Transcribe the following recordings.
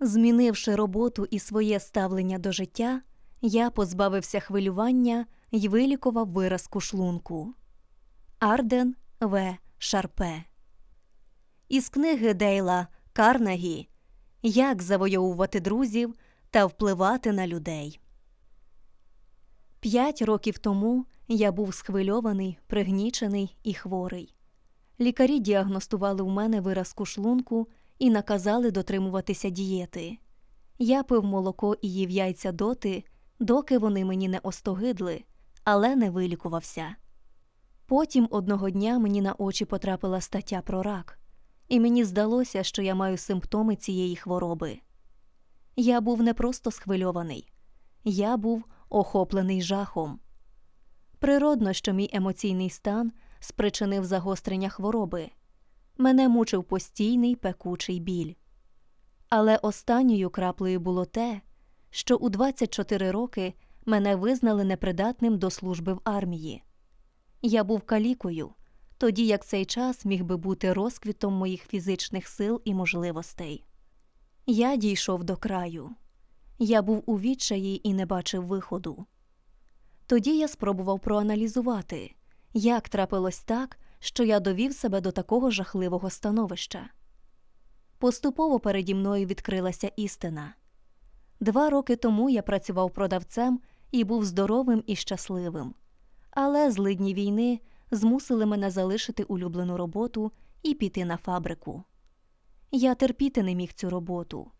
Змінивши роботу і своє ставлення до життя, я позбавився хвилювання й вилікував виразку шлунку. Арден В. Шарпе. Із книги Дейла Карнегі Як завойовувати друзів та впливати на людей. П'ять років тому я був схвильований, пригнічений і хворий. Лікарі діагностували у мене виразку шлунку і наказали дотримуватися дієти. Я пив молоко і їв яйця доти, доки вони мені не остогидли, але не вилікувався. Потім одного дня мені на очі потрапила стаття про рак, і мені здалося, що я маю симптоми цієї хвороби. Я був не просто схвильований, я був охоплений жахом. Природно, що мій емоційний стан спричинив загострення хвороби. Мене мучив постійний пекучий біль. Але останньою краплею було те, що у 24 роки мене визнали непридатним до служби в армії. Я був калікою, тоді як цей час міг би бути розквітом моїх фізичних сил і можливостей. Я дійшов до краю. Я був у відчаї і не бачив виходу. Тоді я спробував проаналізувати, як трапилось так, що я довів себе до такого жахливого становища. Поступово переді мною відкрилася істина. Два роки тому я працював продавцем і був здоровим і щасливим, але злидні війни змусили мене залишити улюблену роботу і піти на фабрику. Я терпіти не міг цю роботу,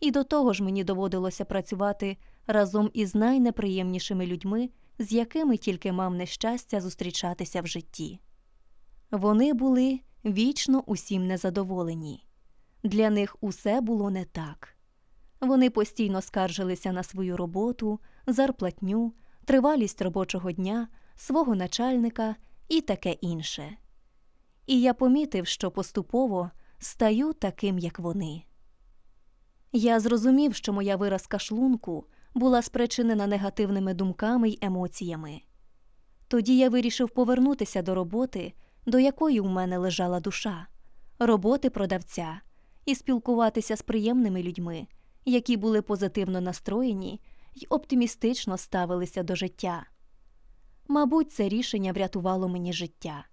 і до того ж мені доводилося працювати разом із найнеприємнішими людьми, з якими тільки мав нещастя зустрічатися в житті. Вони були вічно усім незадоволені. Для них усе було не так. Вони постійно скаржилися на свою роботу, зарплатню, тривалість робочого дня, свого начальника і таке інше. І я помітив, що поступово стаю таким, як вони. Я зрозумів, що моя виразка шлунку була спричинена негативними думками й емоціями. Тоді я вирішив повернутися до роботи, до якої у мене лежала душа, роботи продавця, і спілкуватися з приємними людьми, які були позитивно настроєні й оптимістично ставилися до життя. Мабуть, це рішення врятувало мені життя.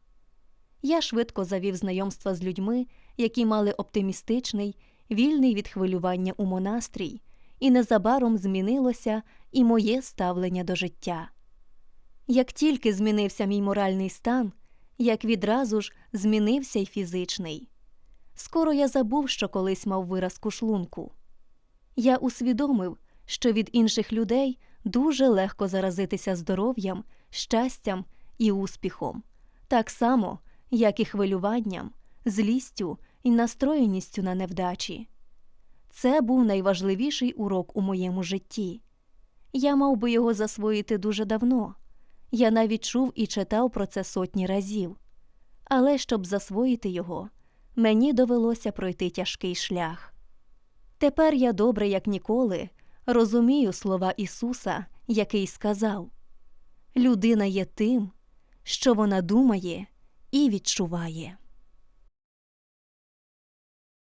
Я швидко завів знайомства з людьми, які мали оптимістичний, вільний від хвилювання умонастрій, і незабаром змінилося і моє ставлення до життя. Як тільки змінився мій моральний стан, як відразу ж змінився й фізичний. Скоро я забув, що колись мав виразку шлунку. Я усвідомив, що від інших людей дуже легко заразитися здоров'ям, щастям і успіхом, так само, як і хвилюванням, злістю і настроєністю на невдачі. Це був найважливіший урок у моєму житті. Я мав би його засвоїти дуже давно. Я навіть чув і читав про це сотні разів. Але щоб засвоїти його, мені довелося пройти тяжкий шлях. Тепер я добре, як ніколи, розумію слова Ісуса, який сказав Людина є тим, що вона думає і відчуває.